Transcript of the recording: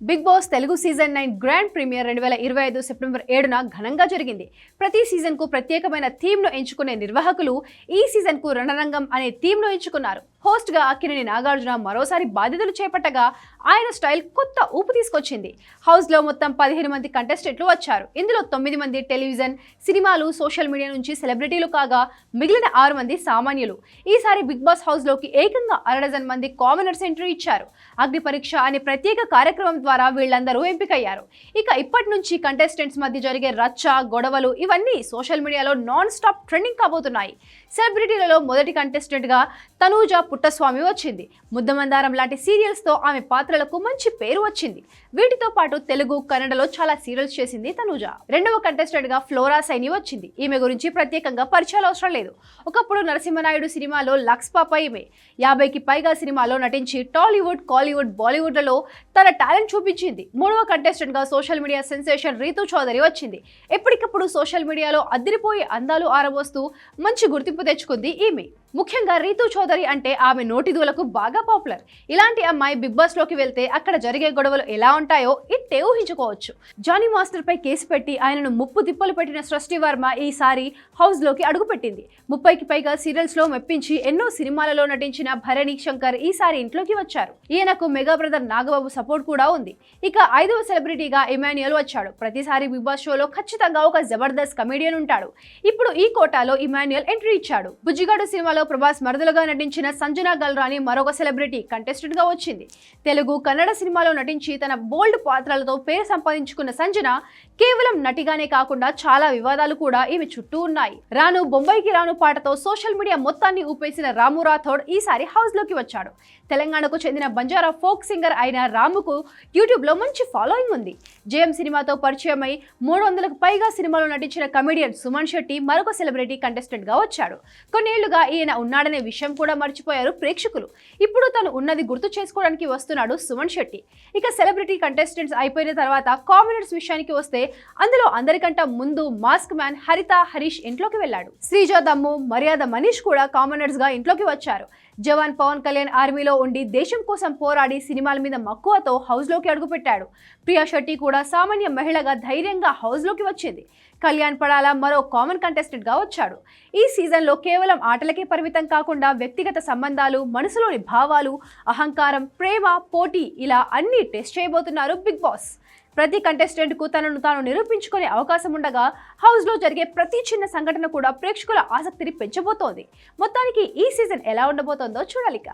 Big boss Telugu season nine grand premiere రెండు వేల ఇరవై ఐదు సెప్టెంబర్ ఏడున ఘనంగా జరిగింది. ప్రతి సీజన్కు ప్రత్యేకమైన థీమ్ను ఎంచుకునే నిర్వాహకులు ఈ సీజన్కు రణరంగం అనే థీమ్ను ఎంచుకున్నారు. హోస్ట్గా అక్కినేని నాగార్జున మరోసారి బాధ్యతలు చేపట్టగా ఆయన స్టైల్ కొత్త ఊపు తీసుకొచ్చింది. హౌస్లో మొత్తం పదిహేను మంది కంటెస్టెంట్లు వచ్చారు. ఇందులో తొమ్మిది మంది టెలివిజన్ సినిమాలు సోషల్ మీడియా నుంచి సెలబ్రిటీలు కాగా మిగిలిన ఆరు మంది సామాన్యులు. ఈసారి బిగ్ బాస్ హౌస్లోకి ఏకంగా అరడజన్ మంది కామనర్స్ ఎంట్రీ ఇచ్చారు. అగ్ని పరీక్ష అనే ప్రత్యేక కార్యక్రమం ద్వారా వీళ్ళందరూ ఎంపికయ్యారు. ఇక ఇప్పటి నుంచి కంటెస్టెంట్స్ మధ్య జరిగే రచ్చ గొడవలు ఇవన్నీ సోషల్ మీడియాలో నాన్ స్టాప్ ట్రెండింగ్ కాబోతున్నాయి. సెలబ్రిటీలలో మొదటి కంటెస్టెంట్గా తనూజ పుట్టస్వామి వచ్చింది. ముద్దమందారం లాంటి సీరియల్స్తో ఆమె పాత్రలకు మంచి పేరు వచ్చింది. వీటితో పాటు తెలుగు కన్నడలో చాలా సీరియల్స్ చేసింది తనూజ. రెండవ కంటెస్టెంట్గా ఫ్లోరా సైని వచ్చింది. ఈమె గురించి ప్రత్యేకంగా పరిచయాలు అవసరం లేదు. ఒకప్పుడు నరసింహనాయుడు సినిమాలో లక్స్ పాప ఈమె. యాభైకి పైగా సినిమాలో నటించి టాలీవుడ్ కాలీవుడ్ బాలీవుడ్లలో తన టాలెంట్ చూపించింది. మూడవ కంటెస్టెంట్గా social media sensation Ritu Chowdary వచ్చింది. ఎప్పటికప్పుడు సోషల్ మీడియాలో అదిరిపోయి అందాలు ఆరబోస్తూ మంచి గుర్తింపు తెచ్చుకుంది ఈమె. ముఖ్యంగా రీతు చౌదరి అంటే ఆమె నోటిదూలకు బాగా పాపులర్ ఇలాంటి అమ్మాయి బిగ్ బాస్లోకి వెళ్తే అక్కడ జరిగే గొడవలు ఎలా ఉంటాయో ఇట్టే ఊహించుకోవచ్చు. జానీ మాస్టర్ పై కేసు పెట్టి ఆయనను ముప్పు తిప్పలు పెట్టిన సృష్టి వర్మ ఈసారి హౌస్లోకి అడుగుపెట్టింది. ముప్పైకి పైగా సీరియల్స్లో మెప్పించి ఎన్నో సినిమాలలో నటించిన భరణి శంకర్ ఈసారి ఇంట్లోకి వచ్చారు. ఈయనకు మెగా బ్రదర్ నాగబాబు సపోర్ట్ కూడా ఉంది. ఇక ఐదవ సెలబ్రిటీగా ఇమాన్యుయల్ వచ్చాడు. ప్రతిసారి బిగ్ బాస్ షోలో ఖచ్చితంగా ఒక జబర్దస్త్ కమెడియన్ ఉంటాడు. ఇప్పుడు ఈ కోటాలో ఇమాన్యుయల్ ఎంట్రీ ఇచ్చాడు. బుజ్జిగాడు సినిమాలో ప్రభాస్ మరదలుగా నటించిన సంజనా గల్రాని మరొక సెలబ్రిటీ కంటెస్టెంట్గా వచ్చింది. తెలుగు కన్నడ సినిమాలో నటించి తన బోల్డ్ పాత్రలతో పేరు సంపాదించుకున్న సంజన కేవలం నటిగానే కాకుండా చాలా వివాదాలు కూడా ఈమె చుట్టూ ఉన్నాయి. రాను బొంబాయికి రాను పాటతో సోషల్ మీడియా మొత్తాన్ని ఊపేసిన రాము రాథోడ్ ఈసారి హౌస్లోకి వచ్చాడు. తెలంగాణకు చెందిన బంజారా ఫోక్ సింగర్ అయిన రాముకు యూట్యూబ్లో మంచి ఫాలోయింగ్ ఉంది. జేఎం సినిమాతో పరిచయమై మూడు వందలకు పైగా సినిమాలో నటించిన కమెడియన్ సుమన్ శెట్టి మరొక సెలబ్రిటీ కంటెస్టెంట్గా వచ్చాడు. కొన్నేళ్ళుగా ఈయన ఉన్నాడనే విషయం కూడా మర్చిపోయారు ప్రేక్షకులు. ఇప్పుడు తను ఉన్నది గుర్తు చేసుకోవడానికి వస్తున్నాడు సుమన్ శెట్టి. ఇక సెలబ్రిటీ కంటెస్టెంట్స్ అయిపోయిన తర్వాత కామెడీస్ విషయానికి వస్తే అందులో అందరికంటే ముందు మాస్క్ మ్యాన్ హరిత హరీష్ ఇంట్లోకి వెళ్ళాడు. శ్రీజ దమ్ము మర్యాద మనీష్ కూడా కామనర్స్గా ఇంట్లోకి వచ్చారు. జవాన్ పవన్ కళ్యాణ్ ఆర్మీలో ఉండి దేశం కోసం పోరాడి సినిమాల మీద మక్కువతో హౌస్లోకి లోకి అడుగుపెట్టాడు. ప్రియా శెట్టి కూడా సామాన్య మహిళగా ధైర్యంగా హౌస్లోకి వచ్చింది. కళ్యాణ్ పడాల మరో కామన్ కంటెస్టెంట్గా వచ్చాడు. ఈ సీజన్లో కేవలం ఆటలకే పరిమితం కాకుండా వ్యక్తిగత సంబంధాలు మనసులోని భావాలు అహంకారం ప్రేమ పోటీ ఇలా అన్ని టెస్ట్ చేయబోతున్నారు బిగ్ బాస్. ప్రతి కంటెస్టెంట్కు తనను తాను నిరూపించుకునే అవకాశం ఉండగా హౌస్లో జరిగే ప్రతి చిన్న సంఘటన కూడా ప్రేక్షకుల ఆసక్తిని పెంచబోతోంది. మొత్తానికి ఈ సీజన్ ఎలా ఉండబోతోందో చూడాలిక.